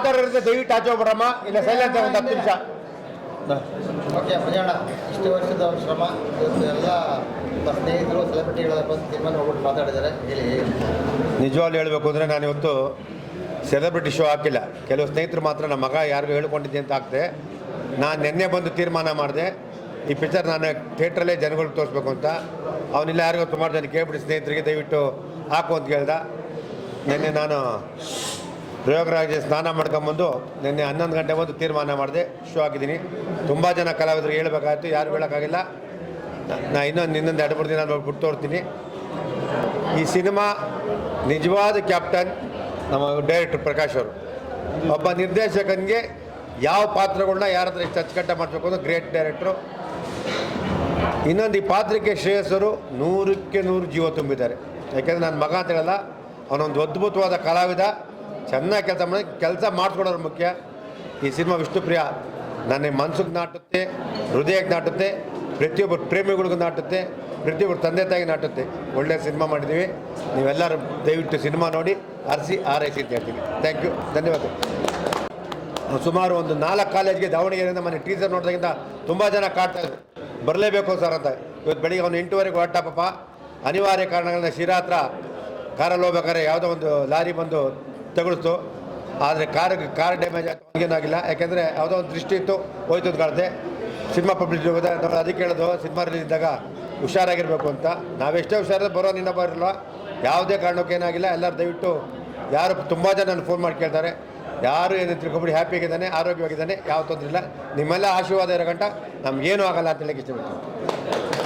ಮಾತಾಡೋದ್ರೆ ದಯವಿಟ್ಟು ಆಚೆ ಬರಮ್ಮ ಇಲ್ಲ ಸೈಲೆಂಟ್ ಒಂದು ಹತ್ತು ನಿಮಿಷ. ಓಕೆ ಪ್ರಜಾಣ ಇಷ್ಟು ವರ್ಷದ ಅವ್ರ ಶ್ರಮ ಇವತ್ತು ಎಲ್ಲ ಸ್ನೇಹಿತರು ಸೆಲೆಬ್ರಿಟಿಗಳೆಲ್ಲ ಬಂದು ತೀರ್ಮಾನ ಹೋಗ್ಬಿಟ್ಟು ಮಾತಾಡಿದ್ದಾರೆ. ಹೇಳಿ. ನಿಜವಾಗ್ಲೂ ಹೇಳಬೇಕು ಅಂದರೆ ನಾನು ಇವತ್ತು ಸೆಲೆಬ್ರಿಟಿ ಶೋ ಹಾಕಿಲ್ಲ. ಕೆಲವು ಸ್ನೇಹಿತರು ಮಾತ್ರ ನಮ್ಮ ಮಗ ಯಾರಿಗೂ ಹೇಳ್ಕೊಂಡಿದ್ದೆ ಅಂತ ಆಗ್ತದೆ ನಾನು ನಿನ್ನೆ ಬಂದು ತೀರ್ಮಾನ ಮಾಡಿದೆ. ಈ ಪಿಕ್ಚರ್ ನಾನು ಥಿಯೇಟ್ರಲ್ಲೇ ಜನಗಳಿಗೆ ತೋರಿಸ್ಬೇಕು ಅಂತ. ಅವನಿಲ್ಲ ಯಾರಿಗೂ ಸುಮಾರು ಜನ ಕೇಳ್ಬಿಟ್ಟು ಸ್ನೇಹಿತರಿಗೆ ದಯವಿಟ್ಟು ಹಾಕು ಅಂತ ಕೇಳ್ದ ನಿನ್ನೆ ನಾನು ಪ್ರಯೋಗರಾಜ ಸ್ನಾನ ಮಾಡ್ಕೊಂಬಂದು ನಿನ್ನೆ ಹನ್ನೊಂದು ಗಂಟೆ ಬಂದು ತೀರ್ಮಾನ ಮಾಡಿದೆ. ಶೋ ಹಾಕಿದ್ದೀನಿ. ತುಂಬ ಜನ ಕಲಾವಿದರು ಹೇಳ್ಬೇಕಾಯ್ತು, ಯಾರು ಹೇಳೋಕ್ಕಾಗಿಲ್ಲ. ನಾ- ಇನ್ನೊಂದು ಇನ್ನೊಂದು ಎರಡು, ಮೂರು ದಿನ ಬಿಟ್ಟು ತೋರ್ತೀನಿ. ಈ ಸಿನಿಮಾ ನಿಜವಾದ ಕ್ಯಾಪ್ಟನ್ ನಮ್ಮ ಡೈರೆಕ್ಟರ್ ಪ್ರಕಾಶ್ ಅವರು. ಒಬ್ಬ ನಿರ್ದೇಶಕನಿಗೆ ಯಾವ ಪಾತ್ರಗಳನ್ನ ಯಾರ ಹತ್ರ ಎಷ್ಟು ಅಚ್ಚುಕಟ್ಟ ಮಾಡಬೇಕು ಅನ್ನೋ ಗ್ರೇಟ್ ಡೈರೆಕ್ಟ್ರು. ಇನ್ನೊಂದು ಈ ಪಾತ್ರಕ್ಕೆ ಶ್ರೇಯಸ್ಸರು ನೂರಕ್ಕೆ ನೂರು ಜೀವ ತುಂಬಿದ್ದಾರೆ. ಯಾಕೆಂದರೆ ನನ್ನ ಮಗ ಅಂತ ಹೇಳಲ್ಲ, ಅವನೊಂದು ಅದ್ಭುತವಾದ ಕಲಾವಿದ. ಚೆನ್ನಾಗಿ ಕೆಲಸ ಮಾಡಿ ಕೆಲಸ ಮಾಡಿಸ್ಕೊಡೋರು ಮುಖ್ಯ. ಈ ಸಿನಿಮಾ ವಿಷ್ಣುಪ್ರಿಯ ನನ್ನ ಮನಸ್ಸಿಗೆ ನಾಟುತ್ತೆ ಹೃದಯಕ್ಕೆ ನಾಟುತ್ತೆ ಪ್ರತಿಯೊಬ್ಬರು ಪ್ರೇಮಿಗಳಿಗೂ ನಾಟುತ್ತೆ ಪ್ರತಿಯೊಬ್ಬರು ತಂದೆ ತಾಯಿಗೆ ನಾಟುತ್ತೆ. ಒಳ್ಳೆಯ ಸಿನಿಮಾ ಮಾಡಿದ್ದೀವಿ ನೀವೆಲ್ಲರೂ ದಯವಿಟ್ಟು ಸಿನಿಮಾ ನೋಡಿ, ಅರಸಿ, ಆರೈಸಿ ಅಂತ ಹೇಳ್ತೀನಿ. ಥ್ಯಾಂಕ್ ಯು ಧನ್ಯವಾದ ಸುಮಾರು ಒಂದು ನಾಲ್ಕು ಕಾಲೇಜ್ಗೆ ದಾವಣಗೆರೆಯಿಂದ ಮನೆ ಟೀಚರ್ ನೋಡಿದಾಗಿಂದ ತುಂಬ ಜನ ಕಾಡ್ತಾ ಬರಲೇಬೇಕು ಸರ್ ಅಂತ. ಇವತ್ತು ಬೆಳಿಗ್ಗೆ ಒಂದು ಎಂಟುವರೆಗೆ ಹೊರಟ ಅನಿವಾರ್ಯ ಕಾರಣಗಳಿಂದ ಶಿರಾ ಹತ್ರ ಕಾರಲ್ಲಿ ಹೋಗ್ಬೇಕಾದ್ರೆ ಯಾವುದೋ ಒಂದು ಲಾರಿ ಬಂದು ತಗುಳಿಸ್ತು ಆದರೆ ಕಾರ್ ಕಾರ್ ಡ್ಯಾಮೇಜ್ ಏನಾಗಿಲ್ಲ ಯಾಕೆಂದರೆ ಯಾವುದೋ ಒಂದು ದೃಷ್ಟಿ ಇತ್ತು, ಹೋಯ್ತು ಕಾಣುತ್ತೆ. ಸಿನಿಮಾ ಪಬ್ಲಿಸಿಟಿ ಹೋದ ನಾವು ಅದಕ್ಕೆ ಹೇಳೋದು, ಸಿನಿಮಾ ರಿಲೀಸ್ ಇದ್ದಾಗ ಹುಷಾರಾಗಿರಬೇಕು ಅಂತ. ನಾವೆಷ್ಟೇ ಹುಷಾರಿದ್ರೆ ಬರೋ ನಿನ್ನ ಬರಲ್ಲ ಯಾವುದೇ ಕಾರಣಕ್ಕೂ ಏನಾಗಿಲ್ಲ ಎಲ್ಲರೂ ದಯವಿಟ್ಟು ಯಾರು ತುಂಬ ಜನ ನನ್ನ ಫೋನ್ ಮಾಡಿ ಕೇಳ್ತಾರೆ. ಯಾರು ಏನು ತಿಳ್ಕೊಬಿಡಿ ಹ್ಯಾಪಿಯಾಗಿದ್ದಾನೆ ಆರೋಗ್ಯವಾಗಿದ್ದಾನೆ, ಯಾವ ತೊಂದರೆ ಇಲ್ಲ. ನಿಮ್ಮೆಲ್ಲ ಆಶೀರ್ವಾದ ಇರೋ ಗಂಟ ನಮಗೇನು ಆಗಲ್ಲ ಅಂತ ಹೇಳಕ್ಕೆ ಇಷ್ಟಪಡ್ತೀನಿ.